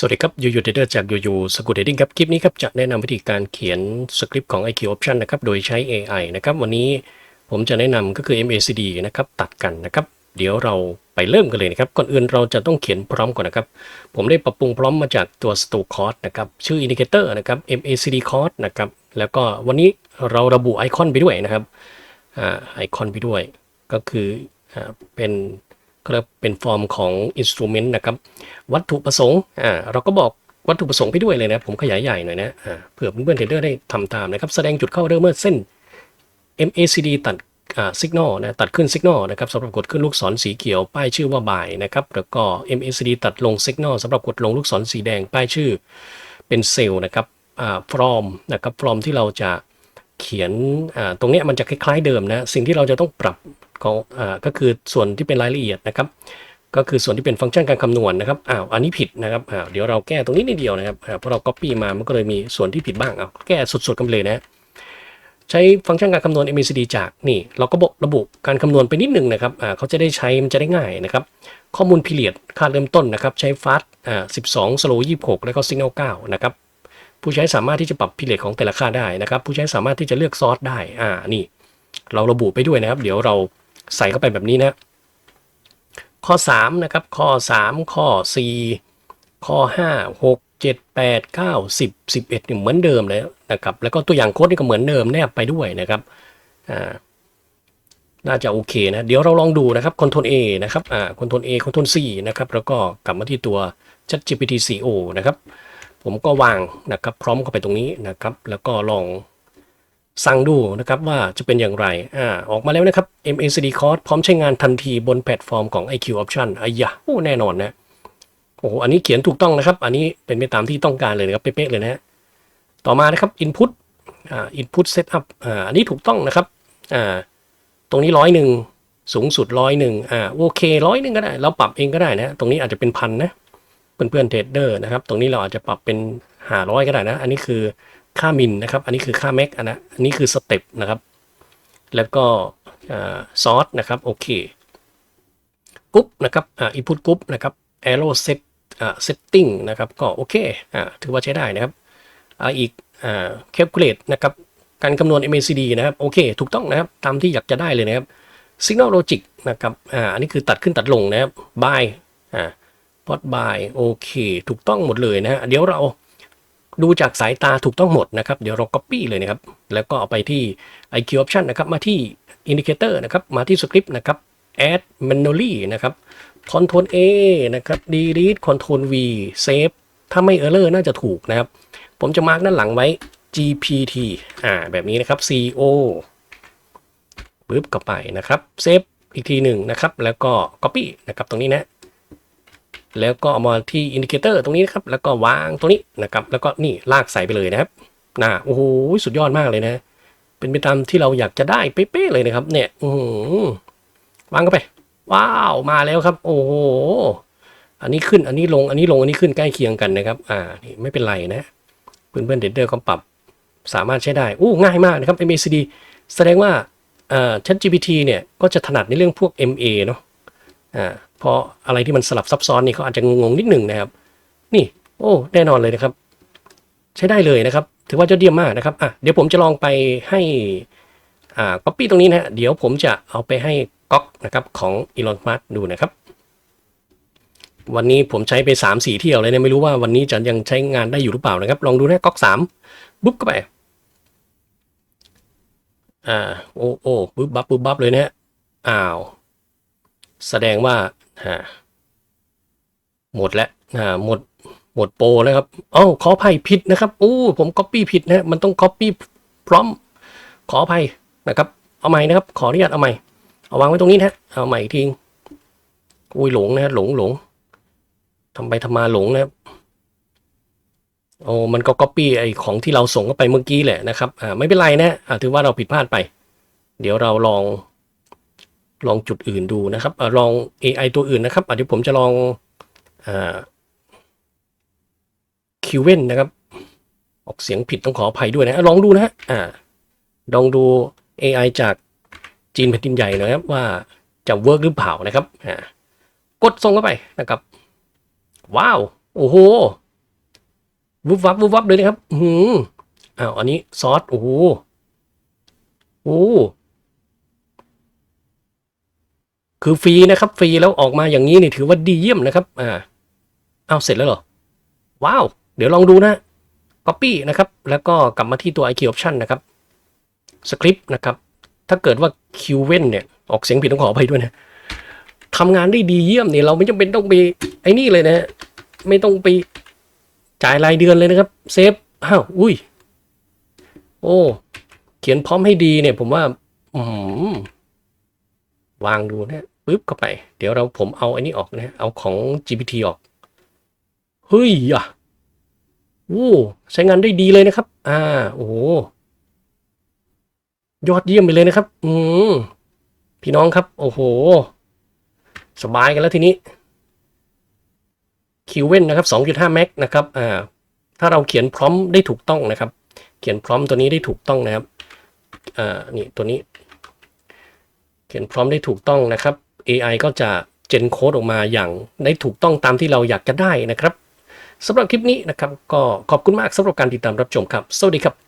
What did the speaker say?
สวัสดีครับยูยูเดเดอร์จากยูยูสกุลเดดิ้งครับ คลิปนี้ครับจะแนะนำวิธีการเขียนสคริปต์ของ IQ Option นะครับ โดยใช้ AI นะครับ วันนี้ผมจะแนะนำก็คือ MACD นะครับ ตัดกันนะครับ เดี๋ยวเราไปเริ่มกันเลยนะครับ ก่อนอื่นเราจะต้องเขียนพร้อมก่อนนะครับ ผมได้ปรับปรุงพร้อมมาจากตัว s t o c o r d นะครับ ชื่อ Indicator นะครับ MACD Code นะครับ แล้วก็วันนี้เราระบุไอคอนไปด้วยนะครับอไอคอนไปด้วย ก็คือเป็น ก็เรียกเป็นฟอร์มของ instrument นะครับ วัตถุประสงค์อ่าเราก็บอกวัตถุประสงค์ไปด้วยเลยนะผมขยายใหญ่หน่อยนะอ่าเผื่อเพื่อนๆเทรดเดอร์ได้ทำตามนะครับ แสดงจุดเข้าเริ่มเมื่อเส้น MACD ตัดอ่าสิกนอลนะตัดขึ้นสิกนอลนะครับสำหรับกดขึ้นลูกศรสีเขียวป้ายชื่อว่าบ่ายนะครับแล้วก็ MACD ตัดลงสิกนอลสำหรับกดลงลูกศรสีแดงป้ายชื่อ เป็นเซลล์นะครับอ่า from นะครับ from ที่เราจะเขียนอ่าตรงเนี้ยมันจะคล้ายๆเดิมนะ สิ่งที่เราจะต้องปรับ ก็อ่าก็คือส่วนที่เป็นรายละเอียดนะครับ ก็คือส่วนที่เป็นฟังก์ชันการคำนวณนะครับอ้าวอันนี้ผิดนะครับอ้าวเดี๋ยวเราแก้ตรงนี้นิดเดียวนะครับเพราะเรา copy มามันก็เลยมีส่วนที่ผิดบ้างอ้าวแก้สุดๆกันเลยนะใช้ฟังก์ชันการคำนวณ MACD จากนี่เราก็บอกระบุการคำนวณไปนิดหนึ่งนะครับอ่าเขาจะได้ใช้มันจะได้ง่ายนะครับ ข้อมูล period ค่าเริ่มต้นนะครับ ใช้ fast อ่า12 slow 26 แล้วก็ signal 9นะครับผู้ใช้สามารถที่จะปรับ period ของแต่ละค่าได้นะครับ ผู้ใช้สามารถที่จะเลือกซอสได้อ่านี่ เราระบุไปด้วยนะครับ เดี๋ยวเรา ใส่เข้าไปแบบนี้นะ ข้อ3นะครับ ข้อ 3 ข้อ 4 ข้อ 5 6 7 8 9 10 11เนี่ยเหมือนเดิมเลยนะครับ แล้วก็ตัวอย่างโค้ดนี่ก็เหมือนเดิมแนบไปด้วยนะครับ อ่า น่าจะโอเคนะ เดี๋ยวเราลองดูนะครับ Ctrl A นะครับ อ่า Ctrl A Ctrl C นะครับ แล้วก็กลับมาที่ตัว ChatGPT CO นะครับ ผมก็วางนะครับ พร้อมเข้าไปตรงนี้นะครับ แล้วก็ลอง สั่งดูนะครับว่าจะเป็นอย่างไรอ่าออกมาแล้วนะครับ MACD Code พร้อมใช้งานทันทีบนแพลตฟอร์มของ IQ Option อายะโอ้แน่นอนนะโอ้โห อันนี้เขียนถูกต้องนะครับ อันนี้เป็นไปตามที่ต้องการเลยนะครับ เป๊ะๆเลยนะฮะต่อมานะครับ Input อ่า Input Setup อ่า อันนี้ถูกต้องนะครับ อ่า ตรงนี้ร้อยหนึ่ง สูงสุดร้อยหนึ่งอ่า โอเคร้อยหนึ่งก็ได้ เราปรับเองก็ได้นะ ตรงนี้อาจจะเป็นพันนะ เพื่อนๆเทรดเดอร์นะครับ ตรงนี้เราอาจจะปรับเป็นห้าร้อยก็ได้นะ อันนี้คือ ค่ามินนะครับ อันนี้คือค่าแม็กอันนะอันนี้คือสเต็ปนะครับ แล้วก็ซอสนะครับโอเคกรุ๊ปนะครับอ่า input group นะครับ arrow set อ่า setting นะครับก็โอเคอ่าถือว่าใช้ได้นะครับอ่าอีกอ่า calculate นะครับการคำนวณ MACD นะครับโอเคถูกต้องนะครับตามที่อยากจะได้เลยนะครับ signal logic นะครับอ่าอันนี้คือตัดขึ้นตัดลงนะครับ by อ่า Pot by โอเค ถูกต้องหมดเลยนะฮะเดี๋ยวเรา ดูจากสายตาถูกต้องหมดนะครับ เดี๋ยวเรา copy เลยนะครับ แล้วก็เอาไปที่ IQ option นะครับ มาที่ indicator นะครับ มาที่ script นะครับ add manually นะครับ ctrl A นะครับ delete ctrl V save ถ้าไม่ error น่าจะถูกนะครับ ผมจะมาร์กด้านหลังไว้ GPT อ่า แบบนี้นะครับ CO ปึ๊บเข้าไปนะครับเซฟอีกทีหนึ่งนะครับ แล้วก็ copy นะครับ ตรงนี้นะ แล้วก็เอามาที่อินดิเคเตอร์ตรงนี้นะครับ แล้วก็วางตรงนี้นะครับ แล้วก็นี่ลากใส่ไปเลยนะครับนะโอ้โหสุดยอดมากเลยนะ เป็นไปตามที่เราอยากจะได้เป๊ะๆเลยนะครับ เนี่ยอืวางเข้าไป ว้าวมาแล้วครับ โอ้โหอันนี้ขึ้นอันนี้ลงอันนี้ลงอันนี้ขึ้นใกล้เคียงกันนะครับ อ่านี่ไม่เป็นไรนะเพื่อนๆเดดเดอร์ก็ปรับสามารถใช้ได้อู้ง่ายมากนะครับ MACD แสดงว่าอ่า ChatGPT เนี่ยก็จะถนัดในเรื่องพวก MA เนาะอ่า เพราะอะไรที่มันสลับซับซ้อนนี่เขาอาจจะงงนิดหนึ่งนะครับ นี่ โอ้แน่นอนเลยนะครับ ใช้ได้เลยนะครับ ถือว่าจะเยี่ยมมากนะครับอะเดี๋ยวผมจะลองไปให้อ่า copy ตรงนี้นะฮะเดี๋ยวผมจะเอาไปให้ก๊อกนะครับของ Elon Musk ดูนะครับ วันนี้ผมใช้ไป 3 4 เที่ยวเลยเนี่ยไม่รู้ว่าวันนี้จะยังใช้งานได้อยู่หรือเปล่านะครับ ลองดูนะก๊อก3บุ๊บเข้าไปอ่าโอ้โอ้ปึ๊บบับปึ๊บบับเลยนะฮะอ้าว แสดงว่า หมดแล้วหมดหมดโปรแล้วครับอ้าวขออภัยผิดนะครับโอ้ผมก๊อปปี้ผิดนะมันต้องก๊อปปี้พร้อมขออภัยนะครับ เอาใหม่นะครับ ขออนุญาตเอาใหม่ เอาวางไว้ตรงนี้นะเอาใหม่อีกทีอุ้ยหลงนะหลงหลงทำไปทำมาหลงนะครับโอ้มันก็ก๊อปปี้ไอ้ของที่เราส่งเข้าไปเมื่อกี้แหละนะครับอ่าไม่เป็นไรนะอ่าถือว่าเราผิดพลาดไป เดี๋ยวเราลอง ลองจุดอื่นดูนะครับอลอง AI ตัวอื่นนะครับอาจจะเดี๋ยวผมจะลองคิวเว่นนะครับ ออกเสียงผิดต้องขออภัยด้วยนะอลองดูนะฮะลองดู AI จากจีนแผ่นดินใหญ่นะครับว่าจะเวิร์กหรือเปล่านะครับกดส่งเข้าไปนะครับ ว้าว โอ้โหวุบวับวุบวับเลยนะครับ อือหืออ้าวอันนี้ซอสโอ้โหโอ้ คือฟรีนะครับฟรีแล้วออกมาอย่างนี้นี่ถือว่าดีเยี่ยมนะครับอ่าเอาเสร็จแล้วเหรอ ว้าว เดี๋ยวลองดูนะ Copy นะครับ แล้วก็กลับมาที่ตัว IQ Option นะครับสคริปต์นะครับ ถ้าเกิดว่า q v e n เนี่ย ออกเสียงผิดต้องขออภัยด้วยนะทำงานได้ดีเยี่ยมเนี่ยเราไม่จำเป็นต้องไปไอ้นี่เลยนะฮะไม่ต้องไปจ่ายรายเดือนเลยนะครับ เซฟ อ้าว อุ้ย โอ้ เขียนพร้อมให้ดีเนี่ย ผมว่า อืมวางดูนะ ปึ๊บเข้าไป เดี๋ยวเราผมเอาอันนี้ออกนะเอาของ GPT ออกเฮ้ยอะโอ้ใช้งานได้ดีเลยนะครับ อ่า โอ้ยอดเยี่ยมไปเลยนะครับ อืมพี่น้องครับ โอ้โห สบายกันแล้วทีนี้คิวเว่นนะครับ2.5แม็กนะครับ อ่า ถ้าเราเขียนพร้อมได้ถูกต้องนะครับ เขียนพร้อมตัวนี้ได้ถูกต้องนะครับ อ่า นี่ตัวนี้ เขียนพร้อมได้ถูกต้องนะครับ AI ก็จะเจนโค้ดออกมาอย่างได้ถูกต้องตามที่เราอยากจะได้นะครับสำหรับคลิปนี้นะครับ ก็ขอบคุณมากสำหรับการติดตามรับชมครับ สวัสดีครับ